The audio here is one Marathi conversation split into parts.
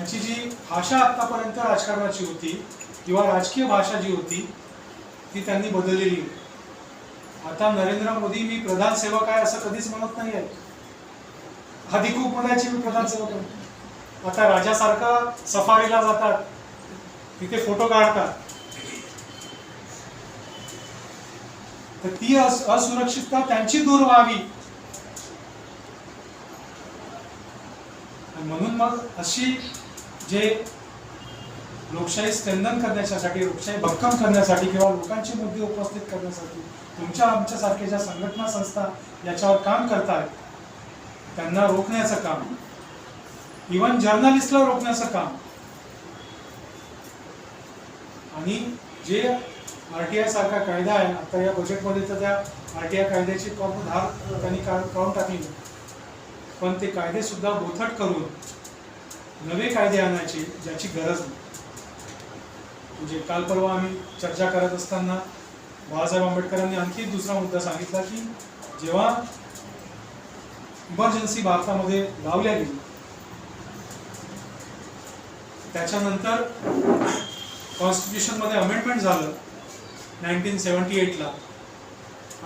त्यांची जी भाषा आतापर्यंत राजकारणाची होती किंवा राजकीय भाषा जी होती ती त्यांनी बदललेली आता नरेंद्र मोदी मी प्रधान सेवक आहे असं कधीच म्हणत नाही आहे आधी खूप म्हणायचे मी प्रधान सेवक आहे. आता राजासारखा सफारीला जातात तिथे फोटो काढतात. तर ती असुरक्षितता त्यांची दूर व्हावी. म्हणून मग अशी जे लोकशाही स्ट्रेंथन करण्यासाठी लोकशाही भक्कम करण्यासाठी किंवा लोकांचे मुद्दे उपस्थित करण्यासाठी तुमच्या आमच्यासारख्या ज्या संघटना संस्था याच्यावर काम करतायत त्यांना रोखण्याचं काम इवन जर्नलिस्टला रोखण्याचं काम आणि जे आर टी आय सारखा कायदा आहे आता या बजेटमध्ये तर त्या आर टी आय कायद्याची कॉर्म धार त्यांनी काढून टाकली पण ते कायदे सुद्धा बोथट करून नवे कायदे आणायचे ज्याची गरज नाही. म्हणजे काल परवा आम्ही चर्चा करत असताना बाळासाहेब आंबेडकरांनी आणखी दुसरा मुद्दा सांगितला की जेव्हा इमर्जन्सी भारतामध्ये लावल्या गेली त्याच्यानंतर कॉन्स्टिट्यूशनमध्ये अमेंडमेंट झालं नाईन्टीन सेवन्टी एटला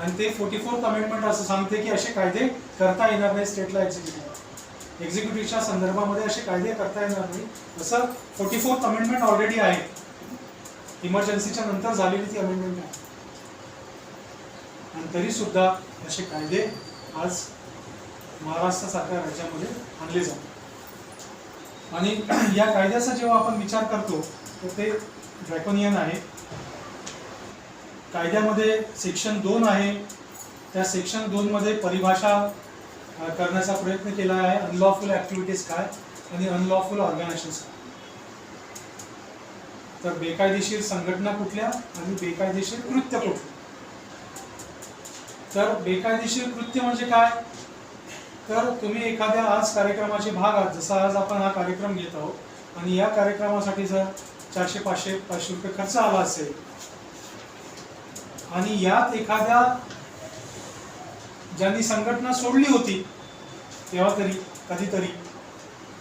आणि ते फोर्टी फोर्थ अमेंडमेंट असं सांगते की असे कायदे करता येणार नाही स्टेटला एक्झिक्युटिव्ह एक्झिक्युटिव्हच्या संदर्भामध्ये असे कायदे करता येणार नाही. तसं फोर्टी फोर्थ अमेंडमेंट ऑलरेडी आहे. इमर्जन्सीच्या नंतर झालेली ती अमेंडमेंट आहे. आणि तरी सुद्धा असे कायदे आज महाराष्ट्रासारख्या राज्यामध्ये आणले जातात. आणि या कायद्याचा जेव्हा आपण विचार करतो तर ते ड्रॅकोनियन आहे. कायद्यामध्ये सेक्शन दोन आहे. त्या सेक्शन दोन मध्ये परिभाषा करण्याचा प्रयत्न केला आहे. अनलॉफुल ऍक्टिव्हिटीज काय आणि अनलॉफुल ऑर्गनायझेशन काय? तर बेकायदेशीर संघटना कुठल्या आणि बेकायदेशीर कृत्य कुठलं तर बेकायदेशीर कृत्य म्हणजे काय? तर तुम्ही एखाद्या आज कार्यक्रमाचे भाग आहात. जसा आज आपण हा कार्यक्रम घेत आहोत आणि या कार्यक्रमासाठी जर चारशे पाचशे पाचशे रुपये खर्च आला असेल आणि यात एखाद्या ज्यांनी संघटना सोडली होती तेव्हा तरी कधीतरी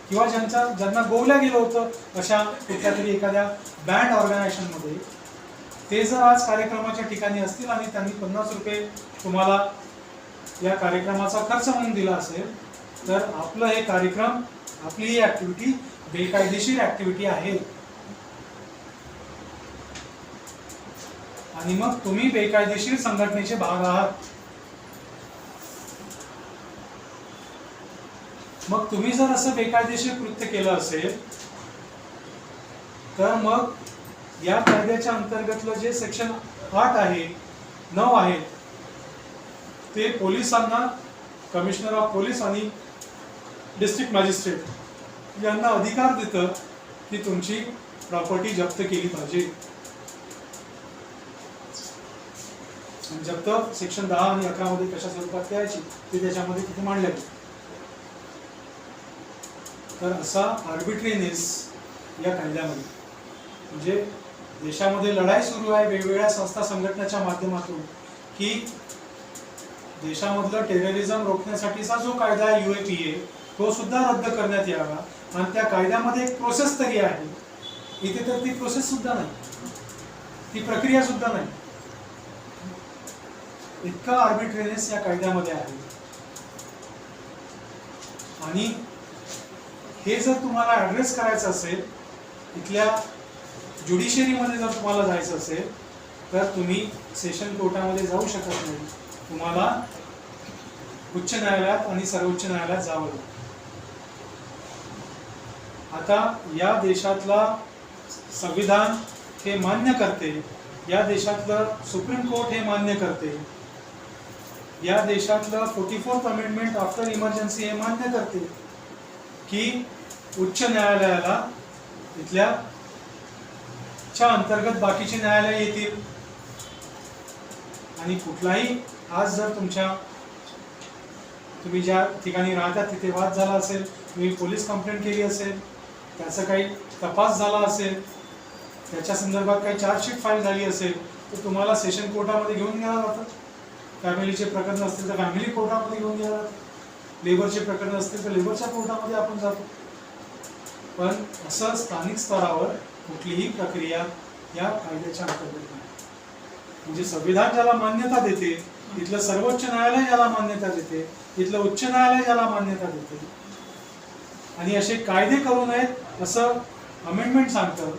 किंवा ज्यांच्या ज्यांना गोवल्या गेलं होतं अशा कुठल्या तरी एखाद्या बँड ऑर्गनायझेशनमध्ये ते जर आज कार्यक्रमाच्या ठिकाणी असतील आणि त्यांनी पन्नास रुपये तुम्हाला या कार्यक्रमाचा खर्च म्हणून दिला असेल तर आपलं हे कार्यक्रम आपली ही ऍक्टिव्हिटी बेकायदेशीर ऍक्टिव्हिटी आहे. आणि मग तुम्ही बेकायदेशीर संघटनेचे भाग आहात. मग तुम्ही जर असं बेकायदेशीर कृत्य केलं असेल तर मग या कायद्याच्या अंतर्गतलं जे सेक्शन आठ आहे नऊ आहे ते पोलिसांना कमिशनर ऑफ पोलीस आणि डिस्ट्रिक्ट मॅजिस्ट्रेट यांना अधिकार देतं की तुमची प्रॉपर्टी जप्त केली पाहिजे. जप्त सेक्शन दहा आणि अकरा मध्ये कशा स्वरूपात करायची ते त्याच्यामध्ये तिथे मांडले तर असा आर्बिट्रीनेस या कायद्यामध्ये. म्हणजे देशामध्ये लढाई सुरू आहे वेगवेगळ्या संस्था संघटनेच्या माध्यमातून की देशामधलं टेररिझम रोखण्यासाठीचा जो कायदा आहे ए तो सुद्धा रद्द करण्यात यावा. आणि त्या कायद्यामध्ये एक प्रोसेस तरी आहे. इथे तर ती प्रोसेस सुद्धा नाही. ती प्रक्रिया सुद्धा नाही. इतका आर्बिट्रेनेस या कायद्यामध्ये आहे. आणि हे जर तुम्हाला ऍड्रेस करायचं असेल इथल्या ज्युडिशरीमध्ये जर तुम्हाला जायचं असेल तर तुम्ही सेशन कोर्टामध्ये जाऊ शकत नाही. तुम्हाला उच्च न्यायालयात आणि सर्वोच्च न्यायालयात जावं लागेल. आता या देशातला संविधान हे मान्य करते या देशातलं सुप्रीम कोर्ट हे मान्य करते या देशातलं forty fourth amendment after emergency हे मान्य करते. की उच्च न्यायालयाला इथल्या च्या अंतर्गत बाकीचे न्यायालय येतील. आणि कुठलाही आज जर तुमच्या तुम्ही ज्या ठिकाणी राहता तिथे वाद झाला असेल तुम्ही पोलीस कंप्लेंट केली असेल त्याचा काही तपास झाला असेल त्याच्या संदर्भात काही चार्जशीट फाईल झाली असेल तर तुम्हाला सेशन कोर्टामध्ये घेऊन गेला जातं फॅमिलीचे प्रकरण असतील तर फॅमिली कोर्टामध्ये घेऊन गेला जातं लेबरचे प्रकरण असतील तर लेबरच्या कोर्टामध्ये आपण जातो. पण असं स्थानिक स्तरावर कुठलीही प्रक्रिया या कायद्याच्या अंतर्गत नाही. म्हणजे संविधान ज्याला मान्यता देते तिथलं सर्वोच्च न्यायालय ज्याला मान्यता देते तिथलं उच्च न्यायालय ज्याला मान्यता देते. आणि असे कायदे करू नयेत असं अमेंडमेंट सांगतं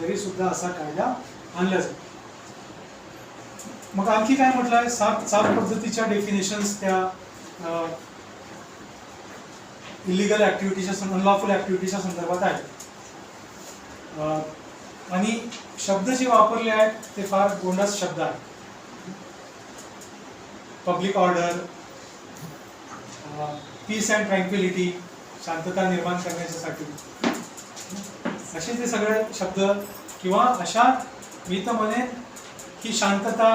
तरी सुद्धा असा कायदा आणला जातो. मग आणखी काय म्हटलं सात सात पद्धतीच्या डेफिनेशन्स त्या इलिगल ऍक्टिव्हिटीच्या अनलॉफुल ऍक्टिव्हिटीच्या संदर्भात आहेत. आणि शब्द जे वापरले आहेत ते फार गोंडस शब्द आहेत. Public order peace and tranquillity शांतता निर्माण करण्याच्यासाठी. असे ते सगळे शब्द किंवा अशा मी तर म्हणेन की शांतता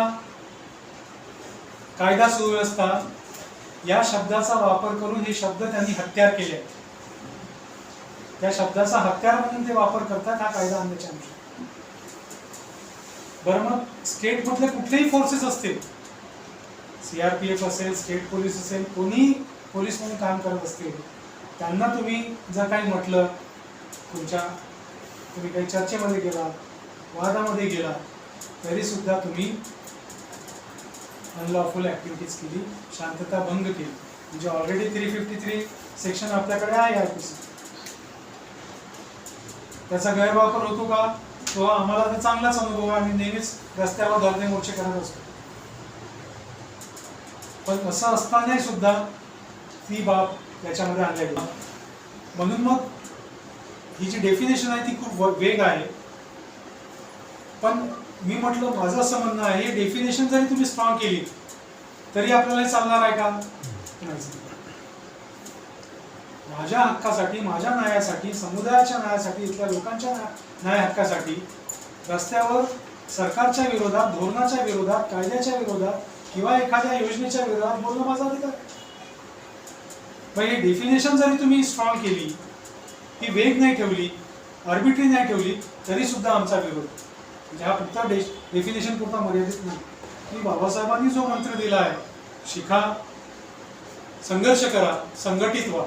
कायदा सुव्यवस्था या शब्दाचा वापर करून हे शब्द त्यांनी हत्यार केले आहेत. त्या शब्दाचा हत्यार म्हणून ते वापर करतात हा कायदा आणण्याच्या बरं मग स्टेट मधले कुठलेही फोर्सेस असतील सीआरपीएफ असेल स्टेट पोलीस असेल कोणी पोलीस म्हणून काम करत असतील त्यांना तुम्ही जर काही म्हटलं तुमच्या तुम्ही काही चर्चेमध्ये गेला वादामध्ये गेला तरी सुद्धा तुम्ही अनलॉफुल ऍक्टिव्हिटीज केली शांतता भंग केली. म्हणजे already three fifty three section आपल्याकडे आहे आय त्याचा गैरवापर होतो का? तो आम्हाला तर चांगलाच अनुभव आहे. आम्ही नेहमीच रस्त्यावर धरणे मोर्चे करत असतो. पण असं असतानाही सुद्धा ती बाब त्याच्यामध्ये आणल्या गेली. म्हणून मग ही जी डेफिनेशन आहे ती खूप व- वेग आहे. पण मी म्हटलं माझं असं म्हणणं आहे हे डेफिनेशन जरी तुम्ही स्ट्रॉंग केली तरी आपल्याला चालणार आहे का? माझ्या हक्कासाठी माझ्या न्यायासाठी समुदायाच्या न्यायासाठी इथल्या लोकांच्या न्या- न्याय हक्कासाठी रस्त्यावर सरकारच्या विरोधात धोरणाच्या विरोधात कायद्याच्या विरोधात किंवा एखाद्या योजनेच्या विरोधात बोलणं माझा अधिकार पण हे डेफिनेशन जरी तुम्ही स्ट्रॉंग केली ती वेग नाही ठेवली आर्बिट्री नाही ठेवली तरी सुद्धा आमचा विरोध. म्हणजे हा फक्त डेफिनेशन पुरता मर्यादित नाही. की बाबासाहेबांनी जो मंत्र दिला आहे शिका संघर्ष करा संघटित व्हा.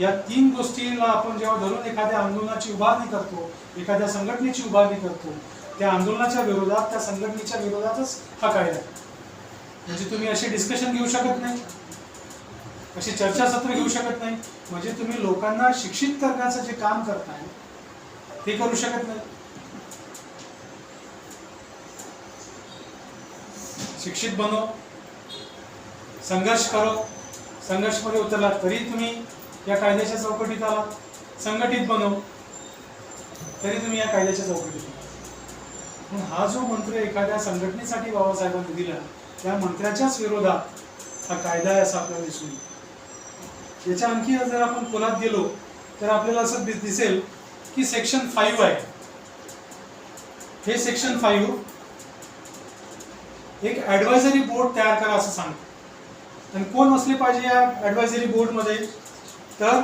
या तीन गोष्टीला आपण जेव्हा धरून एखाद्या आंदोलनाची उभारणी करतो एखाद्या संघटनेची उभारणी करतो त्या आंदोलनाच्या विरोधात त्या संघटनेच्या विरोधातच हा कायदा आहे. म्हणजे तुम्ही असे डिस्कशन घेऊ शकत नाही. अशी चर्चासत्र घेऊ शकत नाही. म्हणजे तुम्ही लोकांना शिक्षित करण्याचं जे काम करताय ते करू शकत नाही. शिक्षित बनो संघर्ष करो. संघर्षमध्ये उतरला तरी तुम्ही या कायद्याच्या चौकटीत आला संघटित बनव तरी तुम्ही या कायद्याच्या चौकटीत आला हा जो मंत्र एखाद्या संघटनेसाठी बाबासाहेबांनी दिला त्या मंत्र्याच्याच विरोधात हा कायदा आहे असं आपल्याला दिसून याच्या आणखी जर आपण कोलात गेलो तर आपल्याला असं दिस- दिसेल की सेक्शन फाईव्ह आहे. हे सेक्शन फाईव्ह एक ऍडवायझरी बोर्ड तयार करा असं सांगतो. आणि कोण असले पाहिजे या ऍडवायझरी बोर्डमध्ये तर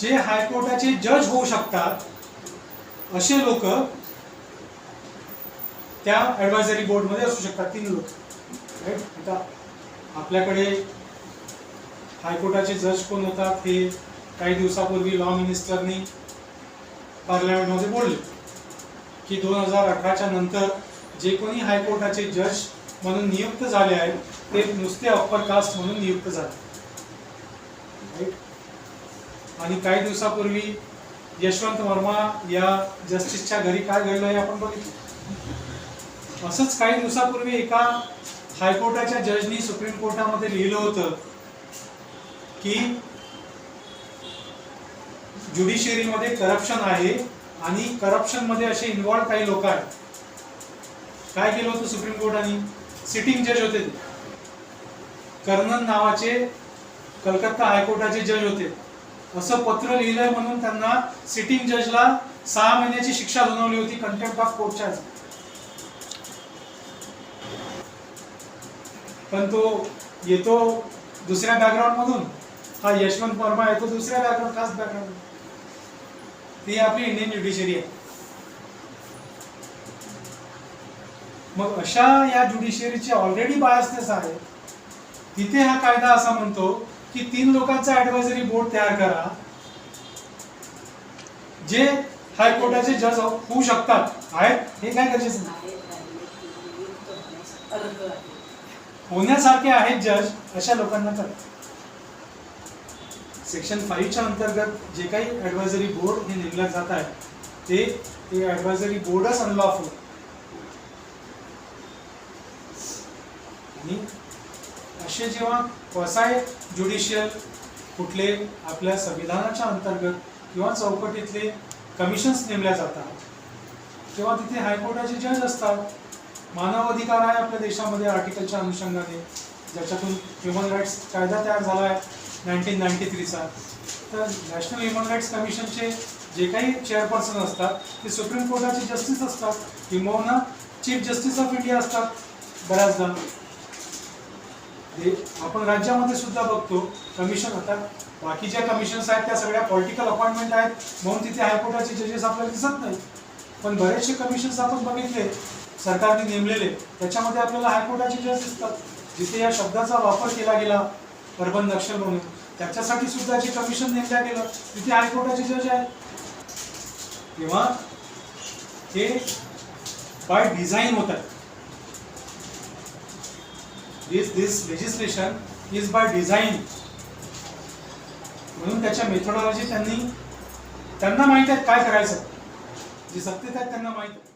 जे हायकोर्टाचे जज होऊ शकतात असे लोक त्या ऍडवायझरी बोर्डमध्ये असू शकतात तीन लोक. आता आपल्याकडे हायकोर्टाचे जज कोण होतात हे काही दिवसापूर्वी लॉ मिनिस्टरनी पार्लमेंटमध्ये बोलले की दोन हजार अठराच्या नंतर जे कोणी हायकोर्टाचे जज म्हणून नियुक्त झाले आहेत ते नुसते अप्पर कास्ट म्हणून नियुक्त झाले. आणि काही दिवसापूर्वी यशवंत वर्मा या जस्टिसच्या घरी काय घडलं हे आपण बघितलं. असंच काही दिवसापूर्वी एका हायकोर्टाच्या जजनी सुप्रीम कोर्टामध्ये लिहिलं होतं की ज्युडिशियरीमध्ये करप्शन आहे आणि करप्शनमध्ये असे इन्व्हॉल्व काही लोक आहेत. काय केलं होतं सुप्रीम कोर्टाने सिटिंग जज होते ते? कर्नन नावाचे कलकत्ता हायकोर्टाचे जज होते. असं पत्र लिहिलंय म्हणून त्यांना सिटिंग जजला सहा महिन्याची शिक्षा सुनावली होती कंटेम्प्ट ऑफ कोर्टच्या पण तो येतो दुसऱ्या बॅकग्राऊंड मधून. हा यशवंत वर्मा येतो दुसऱ्या बॅकग्राऊंड खास बॅकग्राऊंड ती आपली इंडियन ज्युडिशरी आहे. मग अशा या ज्युडिशियरीची ऑलरेडी बायसनेस आहे. तिथे हा कायदा असा म्हणतो की तीन लोकांचा ऍडवायझरी बोर्ड तयार करा जे हायकोर्टाचे जज होऊ शकतात. आहेत? हे काय गरजेचं होण्यासारखे आहेत जज अशा लोकांना तर. सेक्शन फाईव्हच्या अंतर्गत जे काही ऍडवायझरी बोर्ड हे नेमल्या जात आहे ते ते ऍडवायझरी बोर्डच अनलॉफुल आणि पक्ष जेव्हा कसायत ज्युडिशियल कुठले आपल्या संविधानाच्या अंतर्गत किंवा चौकटीतले कमिशन्स नेमल्या जातात. तेव्हा तिथे हायकोर्टाचे जज असतात. मानव अधिकार आहे आपल्या देशामध्ये आर्टिकलच्या अनुषंगाने. ज्याच्यातून ह्युमन राईट्स कायदा तयार झाला आहे नाईन्टीन नाईन्टी थ्रीचा तर नॅशनल ह्युमन राईट्स कमिशनचे जे काही चेअरपर्सन असतात ते सुप्रीम कोर्टाचे जस्टिस असतात. किंबहुना चीफ जस्टिस ऑफ इंडिया असतात बऱ्याचदा. ते आपण राज्यामध्ये सुद्धा बघतो. कमिशन आता बाकीच्या कमिशन्स आहेत त्या सगळ्या पॉलिटिकल अपॉइंटमेंट आहेत. म्हणून तिथे हायकोर्टाचे जजेस आपल्याला दिसत नाही पण बरेचसे कमिशन्स आपण बघितले सरकारने नेमलेले त्याच्यामध्ये आपल्याला हायकोर्टाचे जज दिसतात. जिथे या शब्दाचा वापर केला गेला अर्बन नक्षल म्हणून. त्याच्यासाठी सुद्धा जे कमिशन नेमल्या गेलं तिथे हायकोर्टाचे जज आहेत. तेव्हा हे बाय डिझाईन होत आहे. This this legislation is by design. म्हणून त्याच्या मेथोडॉलॉजी त्यांनी त्यांना माहीत आहे काय करायचं. जे सत्तेत आहेत त्यांना माहीत आहे